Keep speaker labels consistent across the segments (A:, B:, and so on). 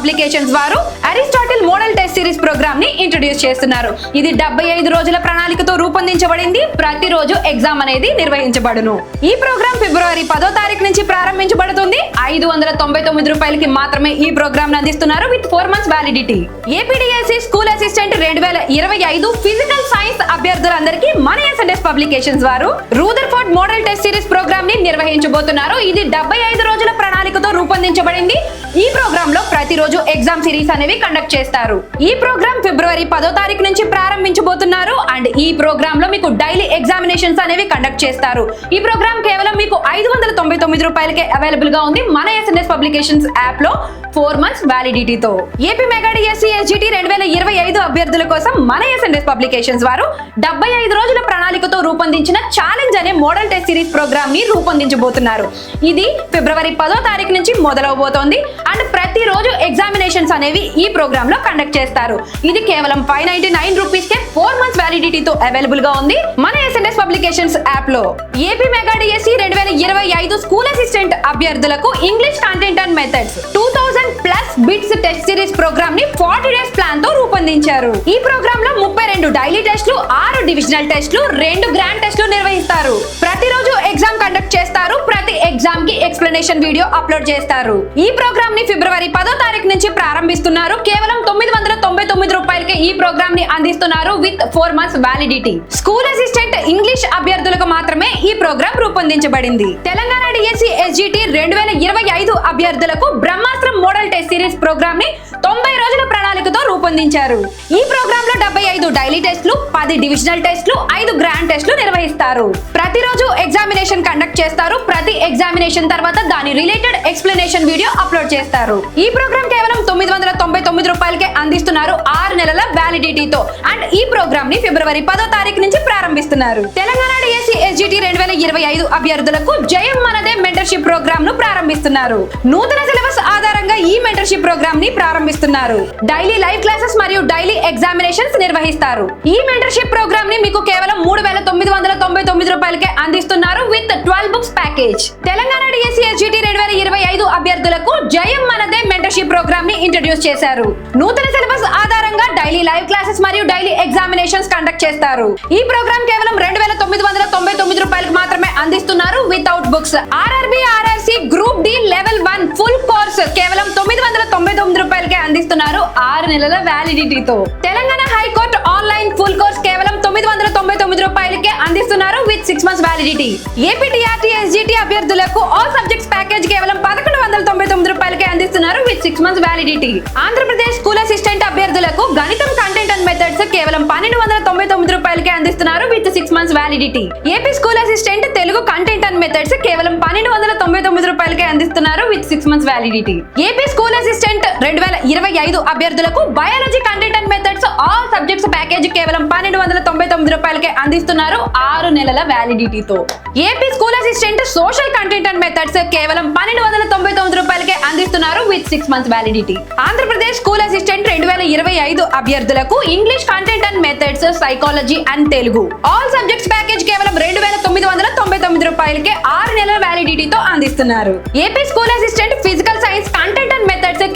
A: Publications వారు Aristotle model test series ప్రోగ్రామ్ని introduce చేస్తున్నారు. ఇది డెబ్బై ఐదు రోజుల ప్రణాళికతో రూపొందించబడింది. ప్రతిరోజు ఎగ్జామ్ అనేది నిర్వహించబడును. ఈ ప్రోగ్రామ్ ఫిబ్రవరి పదో తారీఖు నుంచి ప్రారంభించబడుతుంది. ఐదు వందల తొంభై తొమ్మిది రూపాయలకి మాత్రమే ఈ ప్రోగ్రామ్ అందిస్తున్నారు with four months validity APDSC school assistant రెండు వేల ఇరవై ఐదు ఫిజికల్ సైన్స్ అభ్యర్థులందరికీ మన ఎస్ఎన్ఎస్ పబ్లికేషన్స్ వారు రూదర్ఫోర్డ్ మోడల్ టెస్ట్ సిరీస్ ప్రోగ్రామ్ని నిర్వహించబోతున్నారు. ఇది డెబ్బై ఐదు రోజుల ప్రణాళికతో రూపొందించబడింది. ఈ ప్రోగ్రామ్లో ప్రతిరోజు ఎగ్జామ్ సిరీస్ అనేవి కండక్ట్ చేస్తారు. ఈ ప్రోగ్రామ్ ఫిబ్రవరి పదో తారీఖు నుంచి ప్రారంభించబోతున్నారు. అండ్ ఈ ప్రోగ్రామ్లో మీకు డైలీ ఎగ్జామినేషన్స్ అనేవి కండక్ట్ చేస్తారు. ఈ ప్రోగ్రామ్ కేవలం మీకు ఐదు వందల తొంభై తొమ్మిది రూపాయలకే అవైలబుల్గా ఉంది. మన ఎస్ఎన్ఎస్ పబ్లికేషన్స్ యాప్లో four months వ్యాలిడిటీతో. AP mega D SC SGT రెండు వేల ఇరవై ఐదు అభ్యర్థుల కోసం మన ఎస్ఎన్ఎస్ పబ్లికేషన్స్ వారు డెబ్బై ఐదు రోజుల ప్రణాళికతో రూపొందించిన ఛాలెంజ్ అనే మోడల్ టెస్ట్ సిరీస్ ప్రోగ్రామ్ని రూపొందించబోతున్నారు. ఇది ఫిబ్రవరి పదో తారీఖు నుంచి మొదలవబోతోంది. అండ్ ప్రతిరోజు ఎగ్జామినేషన్స్ అనేవి ఈ ప్రోగ్రామ్లో కండక్ట్ చేస్తారు. ఇది కేవలం ఫైవ్ నైన్టీ నైన్ రూపీస్ కే ఫోర్ మంత్స్ వ్యాలిడిటీతో అవైలబుల్గా ఉంది మన ఎస్ఎన్ఎస్ పబ్లికేషన్స్ యాప్లో ఏపీ మెగా డిఎస్సి రెండు వేల ఇరవై ఐదు స్కూల్ అసిస్టెంట్ అభ్యర్థులకు English content and methods two thousand plus bits test series ప్రోగ్రామ్ని ఫార్టీ డేస్ ప్లాన్తో రూపొందించారు. ఈ ప్రోగ్రామ్లో ముప్పై రెండు డైలీ టెస్ట్లు ఆరు డివిజనల్ టెస్ట్లు రెండు గ్రాండ్ టెస్ట్లు నిర్వహిస్తారు. ప్రతిరోజు ఎగ్జామ్ కండక్ట్ చేస్తారు. ప్రతి ఎగ్జామ్ ఎక్స్ప్లెనేషన్ వీడియో అప్లోడ్ చేస్తారు. ఈ ప్రోగ్రామ్ని ఫిబ్రవరి పదో తారీఖు నుంచి ప్రారంభిస్తున్నారు. కేవలం తొమ్మిది వందల తొంభై తొమ్మిది రూపాయలకి ఈ ప్రోగ్రామ్ని అందిస్తున్నారు with four months validity. School assistant English అభ్యర్థులకు మాత్రమే ఈ ప్రోగ్రామ్ రూపొందించబడింది. తెలంగాణ డిఎస్సి ఎస్జిటి రెండు వేల ఇరవై ఐదు అభ్యర్థులకు బ్రహ్మాస్త్రం మోడల్ టెస్ట్ సిరీస్ ప్రోగ్రామ్ని తొంభై రోజుల ప్రణాళికతో రూపొందించారు. ఈ ప్రోగ్రామ్లో డెబ్బై ఐదు డైలీ టెస్టులు పది డివిజనల్ టెస్టులు ఐదు గ్రాండ్ టెస్టులు నిర్వహిస్తారు. ప్రతిరోజు ఎగ్జామినేషన్ కండక్ట్ చేస్తారు. ప్రతి ఎగ్జామినేషన్ తర్వాత దాని రిలేటెడ్ ఎక్స్ప్లెనేషన్ వీడియో అప్లోడ్ చేస్తారు. ఈ ప్రోగ్రామ్ కేవలం తొమ్మిది వందల తొంభై తొమ్మిది రూపాయలకే అందిస్తున్నారు. ఆరు నెలల వ్యాలిడిటీతో అండ్ ఈ ప్రోగ్రామ్ని ఫిబ్రవరి పదో తారీఖు నుంచి ప్రారంభిస్తున్నారు. తెలంగాణ డిఎస్సి ఎస్జిటి రెండు వేల ఇరవై ఐదు అభ్యర్థులకు జయం మనదే మెంటర్షిప్ ప్రోగ్రామ్ను ప్రారంభిస్తున్నారు. నూతన సిలబస్ ఆధారంగా ఈ మెంటర్షిప్ ప్రోగ్రామ్ని ప్రారంభిస్తున్నారు. డైలీ లైవ్ క్లాసెస్ మరియు డైలీ ఎగ్జామినేషన్స్ నిర్వహిస్తారు. ఈ మెంటర్షిప్ ప్రోగ్రామ్ని మీకు కేవలం మూడు వేల తొమ్మిది వందల తొంభై తొమ్మిది రూపాయలకే అందిస్తున్నారు. With twelve books package. Telangana DSC SGT రెండు వేల ఇరవై ఐదు అభ్యర్థులకు జయం మనదే మెంటర్షిప్ ప్రోగ్రామ్ని ఇంట్రడ్యూస్ చేశారు. నూతన సిలబస్ ఆధారంగా డైలీ లైవ్ క్లాసెస్ మరియు డైలీ ఎగ్జామినేషన్స్ కండక్ట్ చేస్తారు. ఈ ప్రోగ్రామ్ కేవలం రెండు వేల తొమ్మిది వందల తొంభై తొమ్మిది రూపాయలకు మాత్రమే అందిస్తున్నారు without books RRB RRC group D level one full course కేవలం తొమ్మిది వందల తొంభై తొమ్మిది రూపాయలకే అందిస్తున్నారు ఆరు నెలల వ్యాలిడిటీతో Telangana high court online full course కేవలం తొమ్మిది వందల తొంభై తొమ్మిది రూపాయలకే అందిస్తున్నారు with six months validity APTRT SGT అభ్యర్థులకు ఆల్ సబ్జెక్ట్స్ ప్యాకేజ్ కేవలం పదకొండు వందల తొంభై తొమ్మిది రూపాయలకే అందిస్తున్నారు with six months validity Andhra Pradesh school assistant అభ్యర్థులకు గణితం కంటెంట్ అండ్ మెథడ్స్ కేవలం పన్నెండు వందల తొంభై తొమ్మిది రూపాయలకే అందిస్తున్నారు with six months validity AP school assistant Telugu content and methods కేవలం పన్నెండు వందల తొంభై తొమ్మిది రూపాయలకే అందిస్తున్నారు with six months validity AP school assistant రెండు వేల ఇరవై ఐదు అభ్యర్థులకు biology content and methods all subjects package కేవలం పన్నెండు వందల తొంభై తొమ్మిది రూపాయలకే అందిస్తున్నారు ఆరు నెలల వ్యాలిడిటీతో AP school assistant social content and methods కేవలం పన్నెండు వందల తొంభై తొమ్మిది రూపాయలకే అందిస్తున్నారు with six months validity Andhra Pradesh school assistant రెండు వేల ఇరవై ఐదు అభ్యర్థులకు English content and methods psychology and Telugu all subjects package కేవలం రెండు వేల తొమ్మిది వందల తొంభై తొమ్మిది రూపాయలకే ఆరు నెలల వ్యాలిడిటీతో అందిస్తున్నారు. ఏపీ స్కూల్ అసిస్టెంట్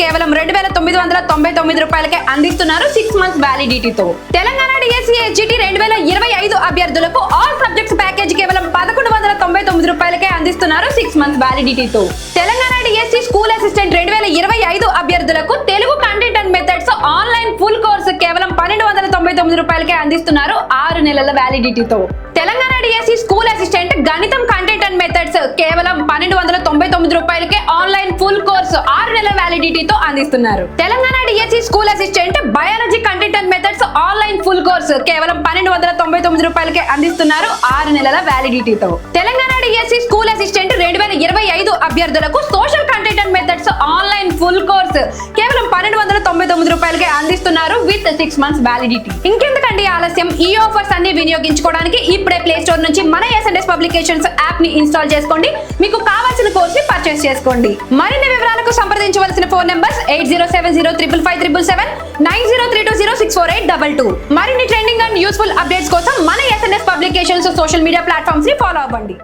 A: కేవలం రెండు వేల తొమ్మిది వందల తొంభై తొమ్మిది రూపాయలకే అందిస్తున్నారు సిక్స్ మంత్స్ వ్యాలిడిటీతో తెలంగాణ డిఎస్సీ హెచ్జిటి రెండు వేల ఇరవై ఐదు అభ్యర్థులకు ఆల్ సబ్జెక్ట్స్ ప్యాకేజ్ కేవలం పదకొండు వందల తొంభై తొమ్మిది రూపాయలకే అందిస్తున్నారు సిక్స్ మంత్స్ వ్యాలిడిటీతో తెలంగాణ డిఎస్సీ స్కూల్ అసిస్టెంట్ రెండు వేల ఇరవై ఐదు అభ్యర్థులకు Telugu content and methods online full course కేవలం పన్నెండు వందల తొంభై తొమ్మిది రూపాయలకే అందిస్తున్నారు ఆరు నెలల వ్యాలిడిటీతో తెలంగాణ డిఎస్సి స్కూల్ అసిస్టెంట్ గణితం కంటెంట్ అండ్ మెథడ్స్ కేవలం పన్నెండు వందల తొంభై తొమ్మిది రూపాయలకే ఆన్లైన్ ఫుల్ కోర్సు ఆరు నెలల వ్యాలిడిటీతో అందిస్తున్నారు. Telangana DSC school assistant biology content and methods online full course కేవలం పన్నెండు వందల తొంభై తొమ్మిది రూపాయలకే అందిస్తున్నారు ఆరు నెలల వ్యాలిడిటీతో తెలంగాణ డిఎస్సి స్కూల్ అసిస్టెంట్ రెండు వేల ఇరవై ఐదు అభ్యర్థులకు social content and methods online full course కేవలం పన్నెండు వందల తొంభై తొమ్మిది రూపాయలకే అందిస్తున్నారు విత్ సిక్స్ మంత్స్ వ్యాలిడిటీ ఇంకెందుకండి ఆలస్యం? ఈ ఆఫర్స్ అన్ని వినియోగించుకోవడానికి ఇప్పుడే ప్లే స్టోర్ నుంచి మన ఎస్ఎన్ఎస్ పబ్లికేషన్స్ యాప్ని ఇన్స్టాల్ చేసుకోండి. మీకు కావాల్సిన కోర్స్ని పర్చేస్ చేసుకోండి. మరిన్ని వివరాలకు సంప్రదించవలసిన phone numbers eight zero seven zero triple five triple seven nine zero three two zero six four eight double two మరిన్ని ట్రెండింగ్ అండ్ యూస్ఫుల్ అప్డేట్స్ కోసం మన ఎస్ఎన్ఎస్ పబ్లికేషన్స్ సోషల్ మీడియా ప్లాట్ఫామ్స్ని ఫాలో అవ్వండి.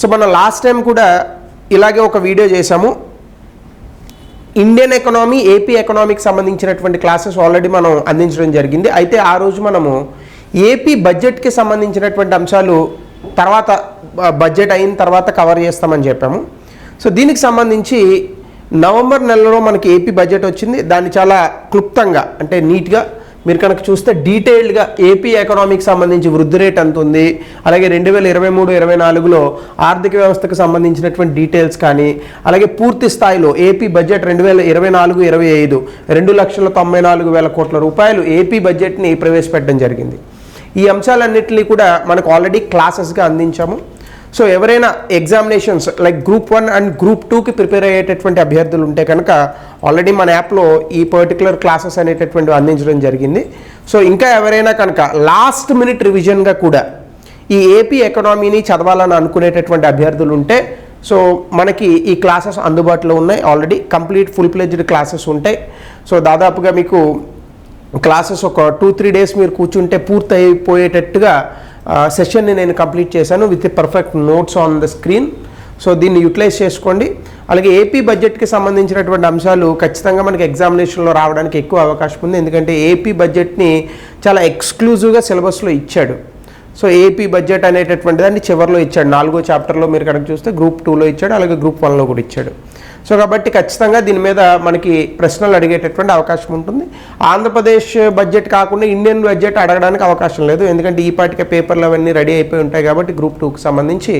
B: సో మనం లాస్ట్ టైం కూడా ఇలాగే ఒక video చేశాము. ఇండియన్ ఎకనామీ ఏపీ ఎకనామీకి సంబంధించినటువంటి క్లాసెస్ ఆల్రెడీ మనం అందించడం జరిగింది. అయితే ఆ రోజు మనము ఏపీ బడ్జెట్కి సంబంధించినటువంటి అంశాలు తర్వాత బడ్జెట్ అయిన తర్వాత కవర్ చేస్తామని చెప్పాము. సో దీనికి సంబంధించి నవంబర్ నెలలో మనకి ఏపీ బడ్జెట్ వచ్చింది. దాన్ని చాలా క్లుప్తంగా అంటే నీట్గా మీరు కనుక చూస్తే డీటెయిల్డ్గా ఏపీ ఎకనామీకి సంబంధించి వృద్ధి రేట్ ఎంత ఉంది అలాగే రెండు వేల ఇరవై మూడు ఇరవై నాలుగులో ఆర్థిక వ్యవస్థకు సంబంధించినటువంటి డీటెయిల్స్ కానీ అలాగే పూర్తి స్థాయిలో ఏపీ బడ్జెట్ రెండు వేల ఇరవై నాలుగు ఇరవై ఐదు రెండు లక్షల తొంభై నాలుగు వేల కోట్ల రూపాయలు ఏపీ బడ్జెట్ని ప్రవేశపెట్టడం జరిగింది. ఈ అంశాలన్నింటినీ కూడా మనకు ఆల్రెడీ క్లాసెస్గా అందించాము. సో ఎవరైనా examinations like group one and group టూకి ప్రిపేర్ అయ్యేటటువంటి అభ్యర్థులు ఉంటే కనుక ఆల్రెడీ మన యాప్లో ఈ పర్టికులర్ క్లాసెస్ అనేటటువంటివి అందించడం జరిగింది. సో ఇంకా ఎవరైనా కనుక లాస్ట్ మినిట్ రివిజన్గా కూడా ఈ ఏపీ ఎకనామీని చదవాలని అనుకునేటటువంటి అభ్యర్థులు ఉంటే సో మనకి ఈ క్లాసెస్ అందుబాటులో ఉన్నాయి. Already complete full fledged classes ఉంటాయి. సో దాదాపుగా మీకు క్లాసెస్ ఒక టూ త్రీ డేస్ మీరు కూర్చుంటే పూర్తి అయిపోయేటట్టుగా సెషన్ని నేను కంప్లీట్ చేశాను with perfect notes on the screen. So దీన్ని యూటిలైజ్ చేసుకోండి. అలాగే ఏపీ బడ్జెట్కి సంబంధించినటువంటి అంశాలు ఖచ్చితంగా మనకి ఎగ్జామినేషన్లో రావడానికి ఎక్కువ అవకాశం ఉంది. ఎందుకంటే ఏపీ బడ్జెట్ని చాలా ఎక్స్క్లూజివ్గా సిలబస్లో ఇచ్చాడు. సో ఏపీ బడ్జెట్ అనేటటువంటి దాన్ని చివరిలో ఇచ్చాడు. నాలుగో చాప్టర్లో మీరు కనుక చూస్తే గ్రూప్ టూలో ఇచ్చాడు అలాగే గ్రూప్ వన్లో కూడా ఇచ్చాడు. సో కాబట్టి ఖచ్చితంగా దీని మీద మనకి ప్రశ్నలు అడిగేటటువంటి అవకాశం ఉంటుంది. ఆంధ్రప్రదేశ్ బడ్జెట్ కాకుండా ఇండియన్ బడ్జెట్ అడగడానికి అవకాశం లేదు. ఎందుకంటే ఈ పాటికే పేపర్లు అవన్నీ రెడీ అయిపోయి ఉంటాయి కాబట్టి గ్రూప్ టూకి సంబంధించి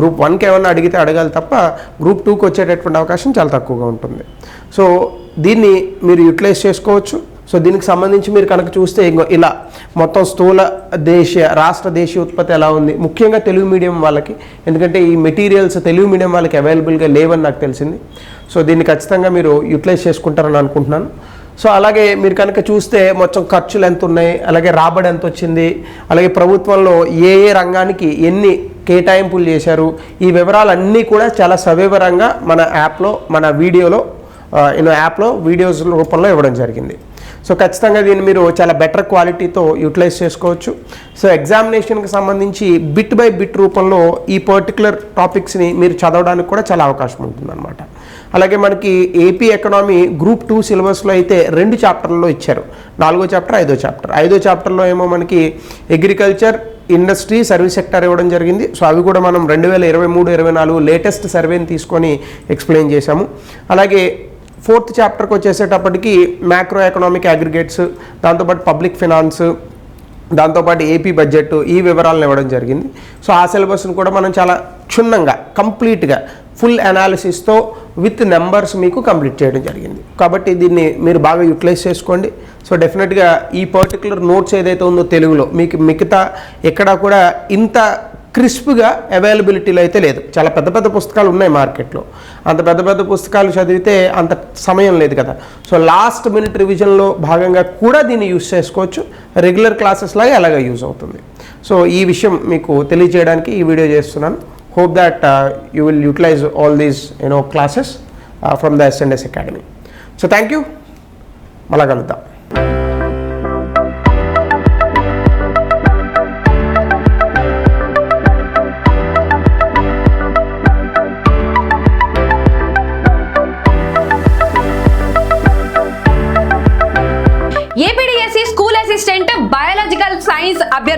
B: గ్రూప్ వన్కి ఏమన్నా అడిగితే అడగాలి తప్ప గ్రూప్ టూకి వచ్చేటటువంటి అవకాశం చాలా తక్కువగా ఉంటుంది. సో దీన్ని మీరు యూటిలైజ్ చేసుకోవచ్చు. సో దీనికి సంబంధించి మీరు కనుక చూస్తే ఇంకో ఇలా మొత్తం స్థూల దేశీయ రాష్ట్ర దేశీయ ఉత్పత్తి ఎలా ఉంది? ముఖ్యంగా తెలుగు మీడియం వాళ్ళకి ఎందుకంటే ఈ మెటీరియల్స్ తెలుగు మీడియం వాళ్ళకి అవైలబుల్గా లేవని నాకు తెలిసింది. సో దీన్ని ఖచ్చితంగా మీరు యూటిలైజ్ చేసుకుంటారని అనుకుంటున్నాను. సో అలాగే మీరు కనుక చూస్తే మొత్తం ఖర్చులు ఎంత ఉన్నాయి అలాగే రాబడి ఎంత వచ్చింది అలాగే ప్రభుత్వంలో ఏ ఏ రంగానికి ఎన్ని కేటాయింపులు చేశారు ఈ వివరాలన్నీ కూడా చాలా సవివరంగా మన యాప్లో మన వీడియోలో యూనో యాప్లో వీడియోస్ రూపంలో ఇవ్వడం జరిగింది. సో ఖచ్చితంగా దీన్ని మీరు చాలా బెటర్ క్వాలిటీతో యూటిలైజ్ చేసుకోవచ్చు. సో ఎగ్జామినేషన్కి సంబంధించి బిట్ బై బిట్ రూపంలో ఈ పర్టికులర్ టాపిక్స్ని మీరు చదవడానికి కూడా చాలా అవకాశం ఉంటుందన్నమాట. అలాగే మనకి ఏపీ ఎకనామీ గ్రూప్ టూ సిలబస్లో అయితే రెండు చాప్టర్లలో ఇచ్చారు. నాలుగో చాప్టర్ ఐదో చాప్టర్ ఐదో చాప్టర్లో ఏమో మనకి అగ్రికల్చర్ ఇండస్ట్రీ సర్వీస్ సెక్టర్ ఇవ్వడం జరిగింది. సో అవి కూడా మనం రెండు వేల ఇరవై మూడు ఇరవై నాలుగు లేటెస్ట్ సర్వేని తీసుకొని ఎక్స్ప్లెయిన్ చేశాము. అలాగే ఫోర్త్ చాప్టర్కి వచ్చేసేటప్పటికి మ్యాక్రో ఎకనామిక్ అగ్రిగేట్స్ దాంతోపాటు పబ్లిక్ ఫినాన్స్ దాంతోపాటు ఏపీ బడ్జెట్ ఈ వివరాలను ఇవ్వడం జరిగింది. సో ఆ సిలబస్ను కూడా మనం చాలా క్షుణ్ణంగా కంప్లీట్గా ఫుల్ అనాలిసిస్తో విత్ నెంబర్స్ మీకు కంప్లీట్ చేయడం జరిగింది. కాబట్టి దీన్ని మీరు బాగా యూటిలైజ్ చేసుకోండి. సో డెఫినెట్గా ఈ పర్టికులర్ నోట్స్ ఏదైతే ఉందో తెలుగులో మీకు మిగతా ఎక్కడా కూడా ఇంత క్రిస్ప్గా అవైలబిలిటీలో అయితే లేదు. చాలా పెద్ద పెద్ద పుస్తకాలు ఉన్నాయి మార్కెట్లో. అంత పెద్ద పెద్ద పుస్తకాలు చదివితే అంత సమయం లేదు కదా. సో లాస్ట్ మినిట్ రివిజన్లో భాగంగా కూడా దీన్ని యూజ్ చేసుకోవచ్చు. రెగ్యులర్ క్లాసెస్ లాగా అలాగే యూజ్ అవుతుంది. సో ఈ విషయం మీకు తెలియజేయడానికి ఈ వీడియో చేస్తున్నాను. Hope that you will utilize all these you know classes from the SNS academy so thank you మళ్ళా కలుద్దాం.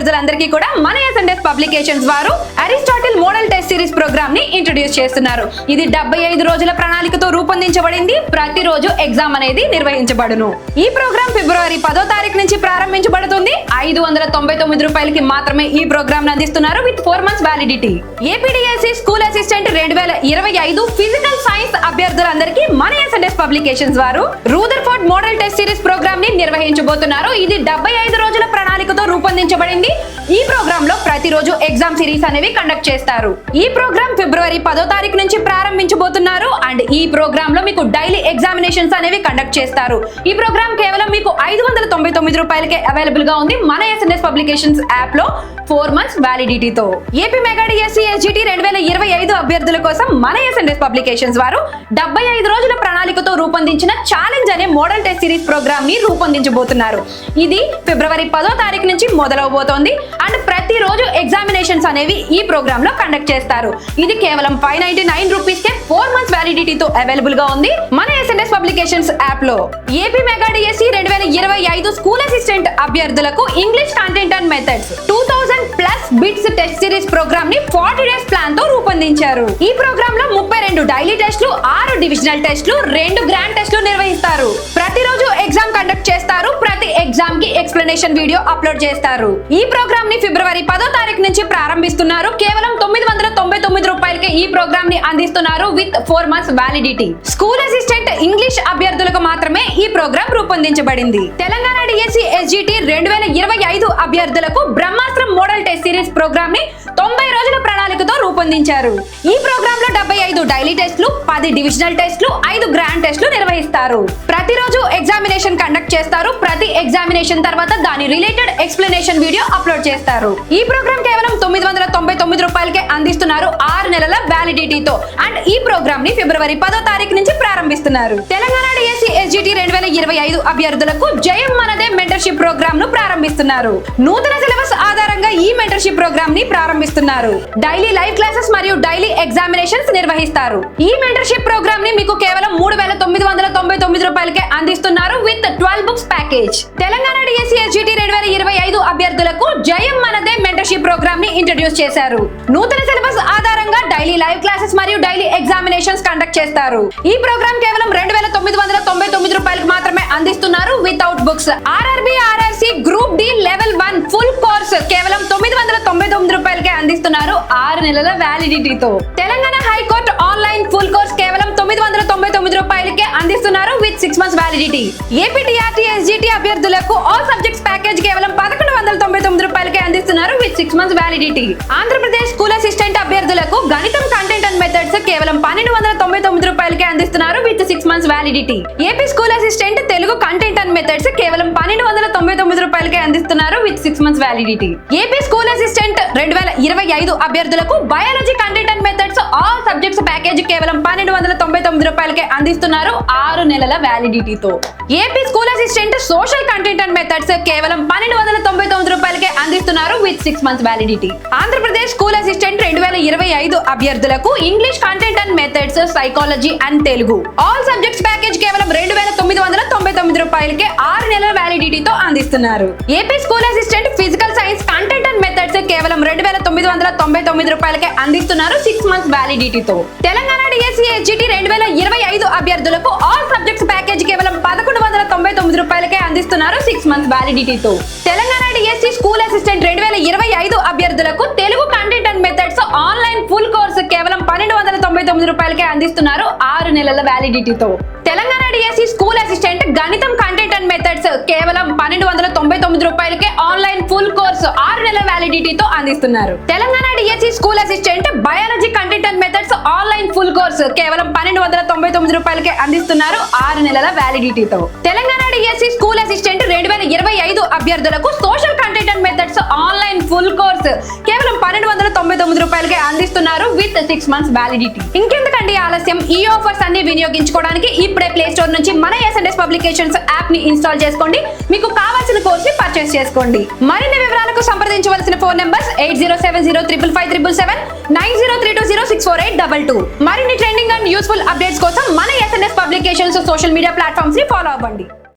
A: సైన్స్ కూడా మన ఎస్ఎండెస్ పబ్లికేషన్స్ వారు Aristotle model test series program introduce చేస్తున్నారు. ఇది డెబ్బై ఐదు రోజుల ప్రణాళికతో రూపొందించబడింది. ప్రతిరోజు ఎగ్జామ్ అనేది నిర్వహించబడును. ఈ ప్రోగ్రామ్ ఫిబ్రవరి పదో తారీఖు నుంచి ప్రారంభించబడుతుంది. ఐదు వందల తొంభై తొమ్మిది రూపాయలకి మాత్రమే ఈ ప్రోగ్రామ్ అందిస్తున్నారు with four months validity APDSC school assistant రెండు వేల ఇరవై ఐదు ఫిజికల్ సైన్స్ అభ్యర్థులందరికీ మన ఎస్ఎన్ఎస్ పబ్లికేషన్స్ వారు రూదర్ఫోర్డ్ మోడల్ టెస్ట్ సిరీస్ ప్రోగ్రామ్ని నిర్వహించబోతున్నారు. ఇది డెబ్బై ఐదు రోజుల ప్రణాళికతో రూపొందించబడింది. ఈ ప్రోగ్రామ్లో ప్రతిరోజు ఎగ్జామ్ సిరీస్ అనేవి కండక్ట్ చేస్తారు. ఈ ప్రోగ్రామ్ ఫిబ్రవరి పదో తారీఖు నుంచి ప్రారంభించబోతున్నారు. అండ్ ఈ ప్రోగ్రామ్లో మీకు డైలీ ఎగ్జామినేషన్స్ అనేవి కండక్ట్ చేస్తారు. ఈ ప్రోగ్రామ్ కేవలం మీకు ఐదు వందల తొంభై తొమ్మిది రూపాయలకే అవైలబుల్గా ఉంది. మన ఎస్ఎన్ఎస్ పబ్లికేషన్స్ యాప్లో four months వ్యాలిడిటీతో AP mega D SC SGT రెండు వేల ఇరవై ఐదు అభ్యర్థుల కోసం మన ఎస్ఎన్ఎస్ పబ్లికేషన్స్ వారు డెబ్బై ఐదు రోజుల ప్రణాళికతో రూపొందించిన ఛాలెంజ్ అనే మోడల్ టెస్ట్ సిరీస్ ప్రోగ్రామ్ని రూపొందించబోతున్నారు. ఇది ఫిబ్రవరి పదో తారీఖు నుంచి మొదలవబోతోంది అండ్ ప్రతిరోజు ఎగ్జామినేషన్స్ అనేవి ఈ ప్రోగ్రామ్లో కండక్ట్ చేస్తారు. ఇది కేవలం ఫైవ్ నైన్టీ నైన్ రూపీస్ కే ఫోర్ మంత్స్ వ్యాలిడిటీతో అవైలబుల్గా ఉంది మన ఎస్ఎన్ఎస్ పబ్లికేషన్స్ యాప్లో. ఏపీ మెగాడి ఎస్సీ రెండు వేల ఇరవై ఐదు స్కూల్ అసిస్టెంట్ అభ్యర్థులకు English content and methods two thousand plus bits test series ప్రోగ్రామ్ని ఫార్టీ డేస్ ప్లాన్తో రూపొందించారు. ఈ ప్రోగ్రామ్లో ముప్పై రెండు డైలీ టెస్ట్లు ఆరు డివిజనల్ టెస్ట్లు రెండు గ్రాండ్ టెస్ట్లు నిర్వహిస్తారు. ప్రతిరోజు ఎగ్జామ్ కండక్ట్ చేస్తారు ఎగ్జామ్కి ఎక్స్ప్లెనేషన్ వీడియో అప్లోడ్ చేస్తారు. ఈ ప్రోగ్రామ్ని ఫిబ్రవరి పదో తారీఖు నుంచి ప్రారంభిస్తున్నారు. కేవలం తొమ్మిది వందల తొంభై తొమ్మిది రూపాయలకి ఈ ప్రోగ్రామ్ని అందిస్తున్నారు with four months validity. School assistant English అభ్యర్థులకు మాత్రమే ఈ ప్రోగ్రామ్ రూపొందించబడింది. తెలంగాణ డిఎస్సి ఎస్జిటి రెండు వేల ఇరవై ఐదు అభ్యర్థులకు బ్రహ్మాస్త్రం మోడల్ టెస్ట్ సిరీస్ ప్రోగ్రామ్ని తొంభై రోజుల ప్రణాళికతో రూపొందించారు. ఈ ప్రోగ్రామ్లో డెబ్బై ఐదు డైలీ టెస్ట్లు పది డివిజనల్ టెస్ట్లు ఐదు గ్రాండ్ టెస్ట్లు నిర్వహిస్తారు. ప్రతిరోజు ఎగ్జామినేషన్ కండక్ట్ చేస్తారు. ప్రతి ఎగ్జామినేషన్ తర్వాత దాని రిలేటెడ్ ఎక్స్ప్లెనేషన్ వీడియో అప్లోడ్ చేస్తారు. ఈ ప్రోగ్రామ్ కేవలం తొమ్మిది వందల తొంభై తొమ్మిది రూపాయలకే అందిస్తున్నారు ఆరు నెలల వ్యాలిడిటీతో అండ్ ఈ ప్రోగ్రామ్ని ఫిబ్రవరి పదో తారీఖు నుంచి ప్రారంభిస్తున్నారు. తెలంగాణ డిఎస్సి ఎస్జిటి రెండు వేల ఇరవై ఐదు అభ్యర్థులకు జయం మనదే మెంటర్షిప్ ప్రోగ్రామ్ను ప్రారంభిస్తున్నారు. నూతన సిలబస్ ఆధారంగా ఈ మెంటర్షిప్ ప్రోగ్రామ్ని ప్రారంభిస్తున్నారు. డైలీ లైవ్ క్లాసెస్ మరియు డైలీ ఎగ్జామినేషన్స్ నిర్వహిస్తారు. ఈ మెంటర్షిప్ ప్రోగ్రామ్ని మీకు కేవలం మూడు వేల తొమ్మిది వందల తొంభై తొమ్మిది రూపాయలకే అందిస్తున్నారు with twelve books package. Telangana DSC SGT రెండు వేల ఇరవై ఐదు అభ్యర్థులకు జయం మనదే మెంటర్షిప్ ప్రోగ్రామ్ని ఇంట్రడ్యూస్ చేశారు. నూతన సిలబస్ ఆధారంగా డైలీ లైవ్ క్లాసెస్ మరియు డైలీ ఎగ్జామినేషన్స్ కండక్ట్ చేస్తారు. ఈ ప్రోగ్రామ్ కేవలం రెండు వేల తొమ్మిది వందల తొంభై తొమ్మిది రూపాయలకు మాత్రమే అందిస్తున్నారు without books. RRB RRC group D level one full course కేవలం తొమ్మిది వందల తొంభై తొమ్మిది రూపాయలకే అందిస్తున్నారు ఆరు నెలల వ్యాలిడిటీతో. అందిస్తున్నారు with six months validity APTRT SGT అభ్యర్థులకు ఆల్ సబ్జెక్ట్స్ ప్యాకేజ్ కేవలం పదకొండు వందల తొంభై తొమ్మిది రూపాయలకే అందిస్తున్నారు with six months validity Andhra Pradesh school assistant అభ్యర్థులకు గణితం కంటెంట్ అండ్ మెథడ్స్ కేవలం పన్నెండు వందల తొంభై తొమ్మిది రూపాయలకే అందిస్తున్నారు with six months validity AP school assistant Telugu content and methods కేవలం పన్నెండు వందల తొంభై తొమ్మిది రూపాయలకే అందిస్తున్నారు with six months validity AP school assistant రెండు వేల ఇరవై ఐదు అభ్యర్థులకు biology content and method all subjects package కేవలం పన్నెండు వందల తొంభై తొమ్మిది రూపాయలకే అందిస్తున్నారు ఆరు నెలల వ్యాలిడిటీతో AP school assistant social content and methods కేవలం పన్నెండు వందల తొంభై తొమ్మిది రూపాయలకే అందిస్తున్నారు with six months validity Andhra Pradesh school assistant రెండు వేల ఇరవై ఐదు అభ్యర్థులకు English content and methods psychology and Telugu all subjects package కేవలం రెండు వేల తొమ్మిది వందల తొంభై తొమ్మిది రూపాయలకే ఆరు నెలల వ్యాలిడిటీతో అందిస్తున్నారు. AP school assistant physical science content and methods కేవలం రెండు వేల తొమ్మిది వందల తొంభై తొమ్మిది రూపాయలకే అందిస్తున్నారు సిక్స్ మంత్స్ వ్యాలిడిటీతో. తెలంగాణ డిఎస్సి హెచ్జిటి రెండు వేల ఇరవై ఐదు అభ్యర్థులకు ఆల్ సబ్జెక్ట్స్ ప్యాకేజ్ కేవలం పదకొండు వందల తొంభై తొమ్మిది రూపాయలకే అందిస్తున్నారు సిక్స్ మంత్స్ వ్యాలిడిటీతో. తెలంగాణ డిఎస్సి స్కూల్ అసిస్టెంట్ రెండు వేల ఇరవై ఐదు అభ్యర్థులకు Telugu content and methods online full course కేవలం పన్నెండు వందల తొంభై తొమ్మిది రూపాయలకే అందిస్తున్నారు ఆరు నెలల వ్యాలిడిటీతో. తెలంగాణ డిఎస్సి స్కూల్ అసిస్టెంట్ గణితం కంటెంట్ అండ్ కేవలం పన్నెండు వందల తొంభై తొమ్మిది రూపాయలకే ఆన్లైన్ ఫుల్ కోర్సు ఆరు నెలల వ్యాలిడిటీతో అందిస్తున్నారు. Telangana DSC school assistant biology content and methods online full course కేవలం పన్నెండు వందల తొంభై తొమ్మిది రూపాయలకే అందిస్తున్నారు ఆరు నెలల వ్యాలిడిటీతో తెలంగాణ డిఎస్సి స్కూల్ అసిస్టెంట్ రెండు వేల ఇరవై ఐదు అభ్యర్థులకు social content and methods online full course కేవలం తొంభై తొమ్మిది రూపాయలకే అందిస్తున్నారు విత్ సిక్స్ మంత్స్ వ్యాలిడిటీ ఇంకెందుకండి ఆలస్యం? ఈ ఆఫర్స్ అన్ని వినియోగించుకోవడానికి ఇప్పుడే ప్లే స్టోర్ నుంచి మన ఎస్ఎన్ఎస్ పబ్లికేషన్స్ యాప్ని ఇన్స్టాల్ చేసుకోండి. మీకు కావాల్సిన కోర్స్ని పర్చేస్ చేసుకోండి. మరిన్ని వివరాలకు సంప్రదించవలసిన phone numbers eight zero seven zero triple five triple seven nine zero three two zero six four eight double two. మరిన్ని ట్రెండింగ్ అండ్ యూస్ఫుల్ అప్డేట్స్ కోసం మన ఎస్ఎన్ఎస్ పబ్లికేషన్స్ సోషల్ మీడియా ప్లాట్ఫామ్స్ని ఫాలో అవ్వండి.